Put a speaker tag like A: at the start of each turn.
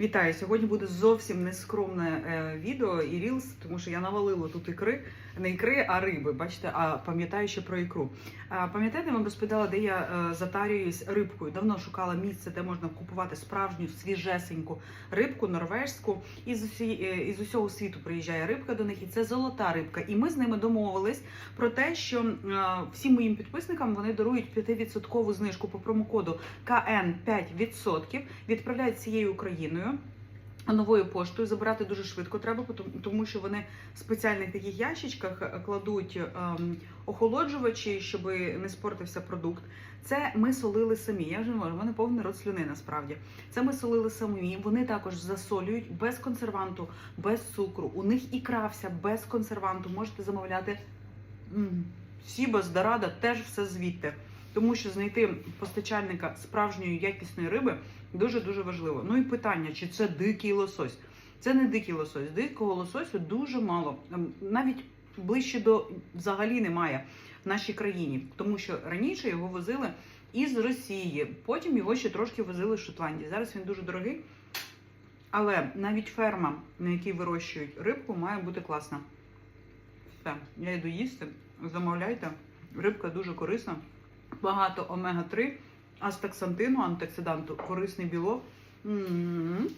A: Вітаю! Сьогодні буде зовсім нескромне е, відео і рілс, тому що я навалила тут ікри, не ікри, а риби. Бачите, а пам'ятаю ще про ікру. Пам'ятаєте, я вам розповідала, де я е, затарююсь рибкою. Давно шукала місце, де можна купувати справжню свіжесеньку рибку, норвежську. Із, усі, е, із усього світу приїжджає рибка до них, і це золота рибка. І ми з ними домовились про те, що всім моїм підписникам вони дарують 5% знижку по промокоду КН 5% відправляють цією Україною. Новою поштою забирати дуже швидко треба, тому що вони в спеціальних таких ящичках е, кладуть ем, охолоджувачі, щоб не спортився продукт. Це ми солили самі. Я вже не можу, в мене повний рот слюни насправді. Це ми солили самі. Вони також засолюють без консерванту, без цукру. У них ікра вся без консерванту. Можете замовляти Сіба, Дорадо, теж все звідти. Тому що знайти постачальника справжньої якісної риби дуже дуже важливо. Ну і питання, чи це дикий лосось? Це не дикий лосось. Дикого лососю дуже мало. Ем, Навіть ближче до взагалі немає в нашій країні, тому що раніше його возили із Росії, потім його ще трошки возили з Шотландії. Зараз він дуже дорогий. Але навіть ферма, на якій вирощують рибку, має бути класна. Все, я йду їсти. Замовляйте. Рибка дуже корисна. Багато омега-3, астаксантину, антиоксиданту, корисний білок. М.